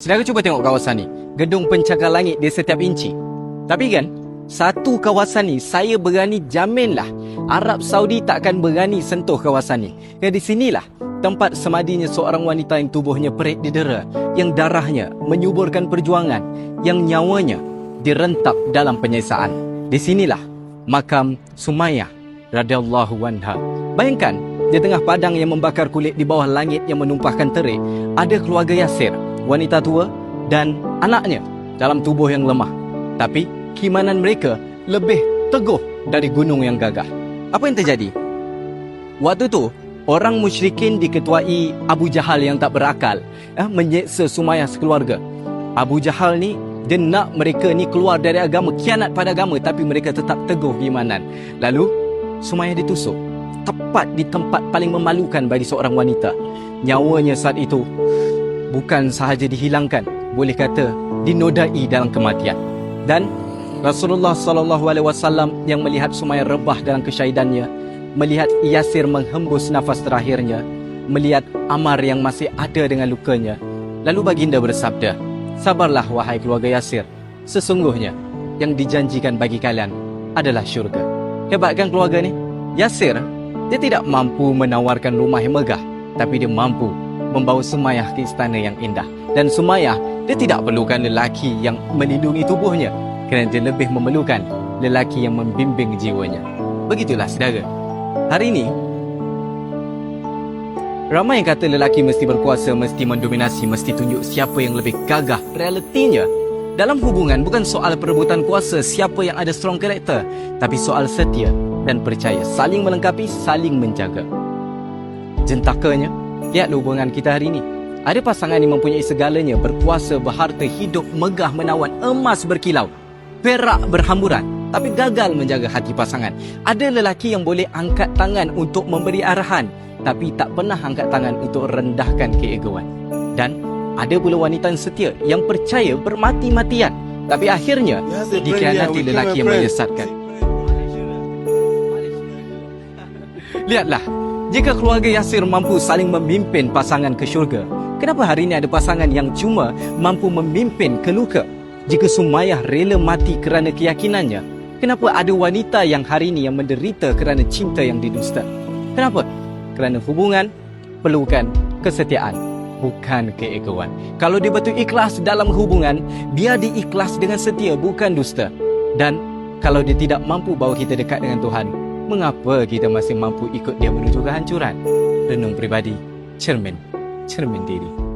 Saudara cuba tengok kawasan ni. Gedung pencakar langit di setiap inci. Tapi kan, satu kawasan ni saya berani jaminlah Arab Saudi takkan berani sentuh kawasan ni. Dan di sinilah tempat semadinya seorang wanita yang tubuhnya perit didera, yang darahnya menyuburkan perjuangan, yang nyawanya direntak dalam penyiksaan. Di sinilah makam Sumayyah radhiyallahu anha. Bayangkan di tengah padang yang membakar kulit di bawah langit yang menumpahkan terik, ada keluarga Yasir, wanita tua dan anaknya dalam tubuh yang lemah. Tapi keimanan mereka lebih teguh dari gunung yang gagah. Apa yang terjadi? Waktu tu, orang musyrikin diketuai Abu Jahal yang tak berakal eh, menyeksa Sumayyah sekeluarga. Abu Jahal ni dia nak mereka ni keluar dari agama, kianat pada agama tapi mereka tetap teguh keimanan. Lalu Sumayyah ditusuk tepat di tempat paling memalukan bagi seorang wanita. Nyawanya saat itu bukan sahaja dihilangkan, boleh kata dinodai dalam kematian. Dan Rasulullah sallallahu alaihi wasallam yang melihat Sumayyah rebah dalam kesyahidannya, melihat Yasir menghembus nafas terakhirnya, melihat Amar yang masih ada dengan lukanya. Lalu baginda bersabda, "Sabarlah wahai keluarga Yasir. Sesungguhnya yang dijanjikan bagi kalian adalah syurga." Hebat kan keluarga ni? Yasir, dia tidak mampu menawarkan rumah yang megah, tapi dia mampu membawa Sumayyah ke istana yang indah. Dan Sumayyah, dia tidak perlukan lelaki yang melindungi tubuhnya, kerana dia lebih memerlukan lelaki yang membimbing jiwanya. Begitulah saudara. Hari ini, ramai yang kata lelaki mesti berkuasa, mesti mendominasi, mesti tunjuk siapa yang lebih gagah. Realitinya, dalam hubungan bukan soal perebutan kuasa siapa yang ada strong character, tapi soal setia dan percaya, saling melengkapi, saling menjaga. Jentakanya, lihat hubungan kita hari ini. Ada pasangan yang mempunyai segalanya, berkuasa, berharta, hidup megah menawan, emas berkilau, perak berhamburan, tapi gagal menjaga hati pasangan. Ada lelaki yang boleh angkat tangan untuk memberi arahan, tapi tak pernah angkat tangan untuk rendahkan keegoan. Dan ada pula wanita yang setia yang percaya bermati-matian, tapi akhirnya dikhianati lelaki yang menyesatkan. Lihatlah, jika keluarga Yasir mampu saling memimpin pasangan ke syurga, kenapa hari ini ada pasangan yang cuma mampu memimpin ke luka? Jika Sumayyah rela mati kerana keyakinannya, kenapa ada wanita yang hari ini yang menderita kerana cinta yang didusta? Kenapa? Kerana hubungan perlukan kesetiaan, bukan keegoan. Kalau dia betul ikhlas dalam hubungan, biar dia ikhlas dengan setia, bukan dusta. Dan kalau dia tidak mampu bawa kita dekat dengan Tuhan, mengapa kita masih mampu ikut dia menuju kehancuran? Renung pribadi, cermin, cermin diri.